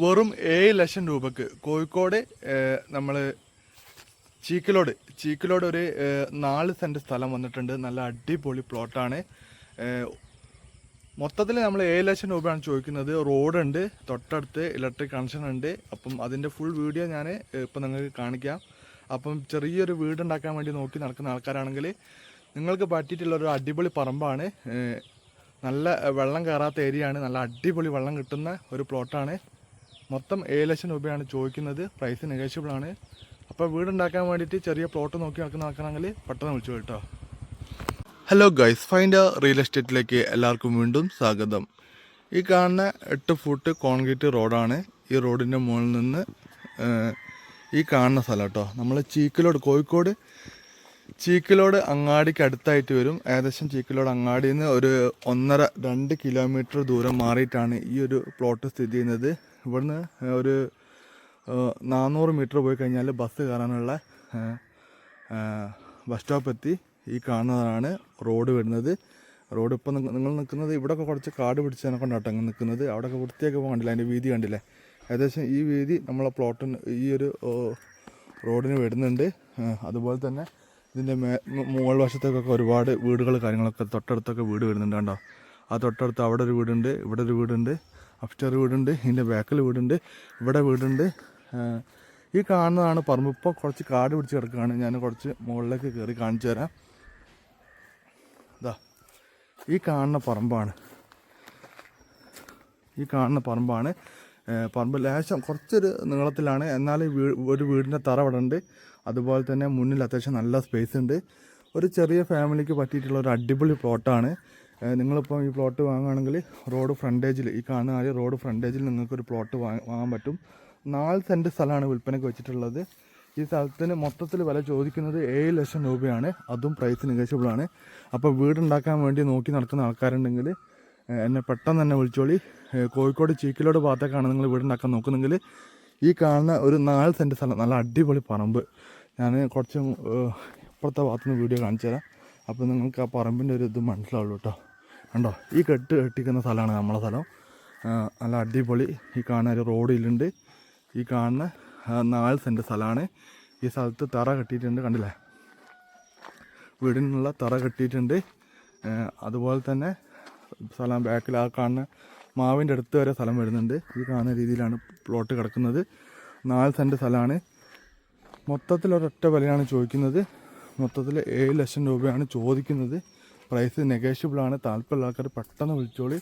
വെറും ഏഴ് ലക്ഷം രൂപക്ക് കോഴിക്കോട് നമ്മൾ ചീക്കിലോട് ചീക്കിലോട് ഒരു നാല് സെന്റ് സ്ഥലം വന്നിട്ടുണ്ട്. നല്ല അടിപൊളി പ്ലോട്ടാണ്. മൊത്തത്തിൽ നമ്മൾ ഏഴ് ലക്ഷം രൂപയാണ് ചോദിക്കുന്നത്. റോഡുണ്ട് തൊട്ടടുത്ത് ഇലക്ട്രിക് കണക്ഷൻ ഉണ്ട്. അപ്പം അതിന്റെ ഫുൾ വീഡിയോ ഞാൻ ഇപ്പം നിങ്ങൾക്ക് കാണിക്കാം. അപ്പം ചെറിയൊരു വീട് ഉണ്ടാക്കാൻ വേണ്ടി നോക്കി നടക്കുന്ന ആൾക്കാരാണെങ്കിൽ നിങ്ങൾക്ക് പറ്റിയിട്ടുള്ള ഒരു അടിപൊളി പറമ്പാണ്. നല്ല വെള്ളം കയറാത്ത ഏരിയയാണ്. നല്ല അടിപൊളി വെള്ളം കിട്ടുന്ന ഒരു പ്ലോട്ടാണ്. മൊത്തം ഏഴ് ലക്ഷം രൂപയാണ് ചോദിക്കുന്നത്. പ്രൈസ് നെഗോഷ്യബിൾ ആണ്. അപ്പോൾ വീടുണ്ടാക്കാൻ വേണ്ടിയിട്ട് ചെറിയ പ്ലോട്ട് നോക്കി നടക്കുന്ന ആൾക്കാണെങ്കിൽ പെട്ടെന്ന് വിളിച്ചു കേട്ടോ. ഹലോ ഗൈസ് ഫൈൻഡ് റിയൽ എസ്റ്റേറ്റിലേക്ക് എല്ലാവർക്കും വീണ്ടും സ്വാഗതം. ഈ കാണുന്ന എട്ട് ഫുട്ട് കോൺക്രീറ്റ് റോഡാണ് ഈ റോഡിന്റെ മുകളിൽ നിന്ന് ഈ കാണുന്ന സ്ഥലം കേട്ടോ. നമ്മൾ ചീക്കിലോട് കോഴിക്കോട് ചീക്കിലോട് അങ്ങാടിക്ക് അടുത്തായിട്ട് വരും. ഏകദേശം ചീക്കിലോട് അങ്ങാടിയിൽ നിന്ന് ഒരു ഒന്നര രണ്ട് കിലോമീറ്റർ ദൂരം മാറിയിട്ടാണ് ഈ ഒരു പ്ലോട്ട് സ്ഥിതി ചെയ്യുന്നത്. ഇവിടുന്ന് ഒരു നാനൂറ് മീറ്റർ പോയി കഴിഞ്ഞാൽ ബസ് കയറാനുള്ള ബസ് സ്റ്റോപ്പ് എത്തി. ഈ കാണുന്നതാണ് റോഡ് വരുന്നത്. റോഡ് ഇപ്പം നിങ്ങൾ നിൽക്കുന്നത് ഇവിടെയൊക്കെ കുറച്ച് കാട് പിടിച്ചതിനെ കൊണ്ടാട്ടോ അങ്ങ് നിൽക്കുന്നത്. അവിടെയൊക്കെ വൃത്തിയൊക്കെ കണ്ടില്ല? അതിന്റെ വീതി കണ്ടില്ലേ? ഏകദേശം ഈ വീതി നമ്മളെ പ്ലോട്ടിന് ഈ ഒരു റോഡിന് വരുന്നുണ്ട്. അതുപോലെ തന്നെ ഇതിന്റെ മേ മുകൾ വശത്തേക്കൊക്കെ ഒരുപാട് വീടുകൾ കാര്യങ്ങളൊക്കെ തൊട്ടടുത്തൊക്കെ വീട് വരുന്നുണ്ട് കണ്ടോ? ആ തൊട്ടടുത്ത് അവിടെ ഒരു വീടുണ്ട് ഇവിടെ ഒരു വീടുണ്ട്. അപ്സ്റ്റർ വീടുണ്ട് ഇതിന്റെ ബാക്കിൽ വീടുണ്ട് ഇവിടെ വീടുണ്ട്. ഈ കാണുന്നതാണ് പറമ്പ്. ഇപ്പോൾ കുറച്ച് കാട് പിടിച്ച് കിടക്കുകയാണ്. ഞാൻ കുറച്ച് മുകളിലേക്ക് കയറി കാണിച്ചു തരാം. ഇതാ ഈ കാണുന്ന പറമ്പാണ്. ഈ കാണുന്ന പറമ്പാണ്. പറമ്പ് ലേശം കുറച്ചൊരു നീളത്തിലാണ്. എന്നാൽ ഒരു വീടിന്റെ തറ അവിടെ ഉണ്ട്. അതുപോലെ തന്നെ മുന്നിൽ അത്യാവശ്യം നല്ല സ്പേസ് ഉണ്ട്. ഒരു ചെറിയ ഫാമിലിക്ക് പറ്റിയിട്ടുള്ള ഒരു അടിപൊളി പ്ലോട്ടാണ് നിങ്ങളിപ്പോൾ ഈ പ്ലോട്ട് വാങ്ങുകയാണെങ്കിൽ റോഡ് ഫ്രണ്ടേജിൽ ഈ കാണുന്ന ആര് റോഡ് ഫ്രണ്ടേജിൽ നിങ്ങൾക്കൊരു പ്ലോട്ട് വാങ്ങാൻ പറ്റും. നാല് സെന്റ് സ്ഥലമാണ് വിൽപ്പനയ്ക്ക് വെച്ചിട്ടുള്ളത്. ഈ സ്ഥലത്തിന് മൊത്തത്തിൽ വില ചോദിക്കുന്നത് ഏഴ് ലക്ഷം രൂപയാണ്. അതും പ്രൈസ് ആണ്. അപ്പോൾ വീടുണ്ടാക്കാൻ വേണ്ടി നോക്കി നടക്കുന്ന ആൾക്കാരുണ്ടെങ്കിൽ എന്നെ പെട്ടെന്ന് തന്നെ വിളിച്ചോളി. കോഴിക്കോട് ചീക്കിലോട് ഭാഗത്തേക്കാണ് നിങ്ങൾ വീടുണ്ടാക്കാൻ നോക്കുന്നെങ്കിൽ ഈ കാണുന്ന ഒരു നാല് സെന്റ് സ്ഥലം നല്ല അടിപൊളി പറമ്പ്. ഞാൻ കുറച്ച് ഇപ്പുറത്തെ ഭാഗത്തുനിന്ന് വീഡിയോ കാണിച്ചു തരാം അപ്പോൾ നിങ്ങൾക്ക് ആ പറമ്പിന്റെ ഒരു ഇത് മനസ്സിലാവുള്ളൂ കേട്ടോ കണ്ടോ? ഈ കെട്ട് കെട്ടിക്കുന്ന സ്ഥലമാണ് നമ്മളെ സ്ഥലം. നല്ല അടിപൊളി. ഈ കാണുന്ന ഒരു റോഡ് ഇല്ലുണ്ട് ഈ കാണുന്ന നാല് സെന്റ് സ്ഥലമാണ്. ഈ സ്ഥലത്ത് തറ കെട്ടിയിട്ടുണ്ട്. കണ്ടില്ലേ? വീടിനുള്ള തറ കെട്ടിയിട്ടുണ്ട്. അതുപോലെ തന്നെ സ്ഥലം ബാക്കിൽ ആ കാണുന്ന മാവിന്റെ അടുത്ത് വരെ സ്ഥലം വരുന്നുണ്ട്. ഈ കാണുന്ന രീതിയിലാണ് പ്ലോട്ട് കിടക്കുന്നത്. നാല് സെന്റ് സ്ഥലമാണ്. മൊത്തത്തിൽ ഒരൊറ്റ വിലയാണ് ചോദിക്കുന്നത്. മൊത്തത്തിൽ ഏഴ് ലക്ഷം രൂപയാണ് ചോദിക്കുന്നത്. പ്രൈസ് നെഗോഷ്യബിളാണ് താല്പര്യമുള്ള ആൾക്കാർ പെട്ടെന്ന് വിളിച്ചോളി.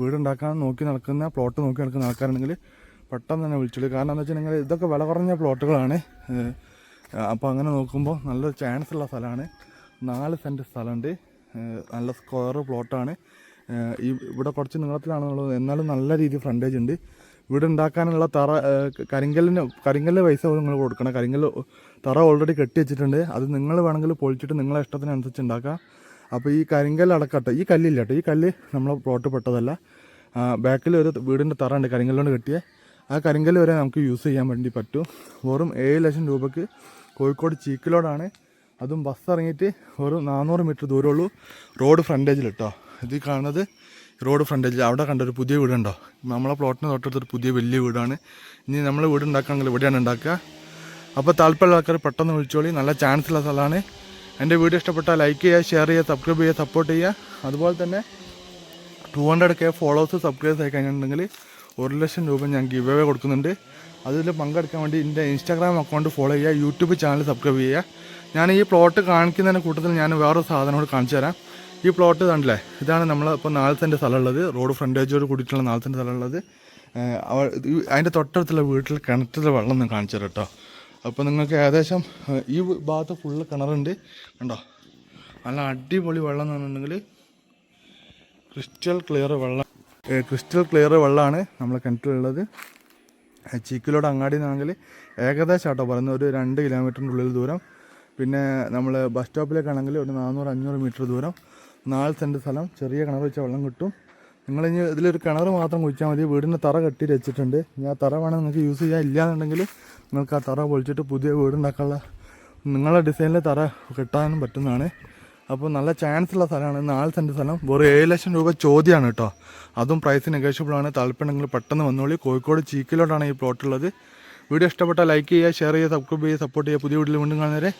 വീടുണ്ടാക്കാൻ നോക്കി നടക്കുന്ന പ്ലോട്ട് നോക്കി നടക്കുന്ന ആൾക്കാരുണ്ടെങ്കിൽ പെട്ടെന്ന് തന്നെ വിളിച്ചോളി. കാരണം എന്താ വെച്ചിട്ടുണ്ടെങ്കിൽ ഇതൊക്കെ വില കുറഞ്ഞ പ്ലോട്ടുകളാണ്. അപ്പോൾ അങ്ങനെ നോക്കുമ്പോൾ നല്ല ചാൻസ് ഉള്ള സ്ഥലമാണ് നാല് സെന്റ് സ്ഥലമുണ്ട് നല്ല സ്ക്വയർ പ്ലോട്ടാണ് ഈ ഇവിടെ കുറച്ച് നീളത്തിലാണെന്നുള്ളത് എന്നാലും നല്ല രീതിയിൽ ഫ്രണ്ടേജ് ഉണ്ട്. വീട് ഉണ്ടാക്കാനുള്ള തറ കരിങ്കല്ലിന് കരിങ്കല്ല് പൈസ നിങ്ങൾ കൊടുക്കണം. കരിങ്കല്ല് തറ ഓൾറെഡി കെട്ടി വെച്ചിട്ടുണ്ട്. അത് നിങ്ങൾ വേണമെങ്കിൽ പൊളിച്ചിട്ട് നിങ്ങളെ ഇഷ്ടത്തിനനുസരിച്ച് ഉണ്ടാക്കാം. അപ്പോൾ ഈ കരിങ്കല്ല് അടക്കട്ടെ. ഈ കല്ലില്ല കേട്ടോ. ഈ കല്ല് നമ്മളെ പ്ലോട്ട് പെട്ടതല്ല. ബാക്കിൽ ഒരു വീടിന്റെ തറ ഉണ്ട് കരിങ്കല്ലുകൊണ്ട് കെട്ടിയ. ആ കരിങ്കല്ല് വരെ നമുക്ക് യൂസ് ചെയ്യാൻ വേണ്ടി പറ്റും. വെറും ഏഴ് ലക്ഷം രൂപയ്ക്ക് കോഴിക്കോട് ചീക്കിലോടാണ്. അതും ബസ് ഇറങ്ങിയിട്ട് വെറും നാനൂറ് മീറ്റർ ദൂരമുള്ളൂ റോഡ് ഫ്രണ്ടേജിൽ കേട്ടോ ഇത് കാണുന്നത് റോഡ് ഫ്രണ്ടേജിൽ അവിടെ കണ്ട ഒരു പുതിയ വീടുണ്ടോ? നമ്മളെ പ്ലോട്ടിന് തൊട്ടടുത്തൊരു പുതിയ വലിയ വീടാണ്. ഇനി നമ്മൾ വീട് ഉണ്ടാക്കുകയാണെങ്കിൽ ഇവിടെയാണ് ഉണ്ടാക്കുക. അപ്പോൾ താല്പര്യമുള്ള ആൾക്കാർ പെട്ടെന്ന് വിളിച്ചോളി. നല്ല ചാൻസ് ഉള്ള സ്ഥലമാണ്. എന്റെ വീഡിയോ ഇഷ്ടപ്പെട്ടാൽ ലൈക്ക് ചെയ്യുക ഷെയർ ചെയ്യുക സബ്സ്ക്രൈബ് ചെയ്യുക സപ്പോർട്ട് ചെയ്യുക. അതുപോലെ തന്നെ two hundred K followers subscribers ആയി കഴിഞ്ഞിട്ടുണ്ടെങ്കിൽ ഒരു ലക്ഷം രൂപ ഞാൻ ഗിവ് അവേ കൊടുക്കുന്നുണ്ട്. അതിൽ പങ്കെടുക്കാൻ വേണ്ടി എന്റെ ഇൻസ്റ്റാഗ്രാം അക്കൗണ്ട് ഫോളോ ചെയ്യുക യൂട്യൂബ് ചാനൽ സബ്സ്ക്രൈബ് ചെയ്യുക. ഞാൻ ഈ പ്ലോട്ട് കാണിക്കുന്നതിന് കൂട്ടത്തിൽ ഞാൻ വേറൊരു കൂടെ കാണിച്ചു തരാം. ഈ പ്ലോട്ട് കണ്ടില്ലേ? ഇതാണ് നമ്മൾ ഇപ്പോൾ നാല് സെന്റ് സ്ഥലമുള്ളത്. റോഡ് ഫ്രണ്ടേജോട് കൂടിയിട്ടുള്ള നാല് സെന്റ് സ്ഥലമുള്ളത് അതിന്റെ തൊട്ടടുത്തുള്ള വീട്ടിൽ കിണറ്റിലെ വെള്ളം ഒന്ന് കാണിച്ചു തരാം കേട്ടോ. അപ്പോൾ നിങ്ങൾക്ക് ഏകദേശം ഈ ഭാഗത്ത് ഫുള്ള് കിണറുണ്ട്. കണ്ടോ? നല്ല അടിപൊളി വെള്ളം എന്ന് പറഞ്ഞിട്ടുണ്ടെങ്കിൽ ക്രിസ്റ്റൽ ക്ലിയർ വെള്ളം. ക്രിസ്റ്റൽ ക്ലിയർ വെള്ളമാണ് നമ്മൾ കിണറ്റിലുള്ളത് ചീക്കിലോട് അങ്ങാടി നിന്നാണെങ്കിൽ ഏകദേശം ആട്ടോ പറയുന്നത്. ഒരു രണ്ട് കിലോമീറ്ററിന്റെ ഉള്ളിൽ ദൂരം. പിന്നെ നമ്മൾ ബസ് സ്റ്റോപ്പിലേക്കാണെങ്കിൽ ഒരു നാനൂറ് അഞ്ഞൂറ് മീറ്റർ ദൂരം. നാല് സെന്റ് സ്ഥലം ചെറിയ കിണർ വെച്ച വെള്ളം കിട്ടും. നിങ്ങളിനി ഇതിലൊരു കിണർ മാത്രം കുഴിച്ചാൽ മതി. വീടിന്റെ തറ കെട്ടി വെച്ചിട്ടുണ്ട്. ഇനി ആ തറ വേണമെങ്കിൽ നിങ്ങൾക്ക് യൂസ് ചെയ്യാൻ ഇല്ലാന്നുണ്ടെങ്കിൽ നിങ്ങൾക്ക് ആ തറ പൊളിച്ചിട്ട് പുതിയ വീടുണ്ടാക്കാനുള്ള നിങ്ങളുടെ ഡിസൈനിലെ തറ കിട്ടാനും പറ്റുന്നതാണ്. അപ്പോൾ നല്ല ചാൻസ് ഉള്ള സ്ഥലമാണ്. നാല് സെന്റ് സ്ഥലം. വെറും ഏഴ് ലക്ഷം രൂപ ചോദ്യമാണ് കേട്ടോ. അതും പ്രൈസ് നെഗോഷ്യബിൾ ആണ്. താല്പര്യമുണ്ടെങ്കിൽ പെട്ടെന്ന് വന്നോളി. കോഴിക്കോട് ചീക്കിലോട്ടാണ് ഈ പ്ലോട്ടുള്ളത് വീഡിയോ ഇഷ്ടപ്പെട്ടാൽ ലൈക്ക് ചെയ്യുക ഷെയർ ചെയ്യുക സബ്സ്ക്രൈബ് ചെയ്യുക സപ്പോർട്ട് ചെയ്യുക. പുതിയ വീട്ടിൽ വീണ്ടും കാണുന്നവരെ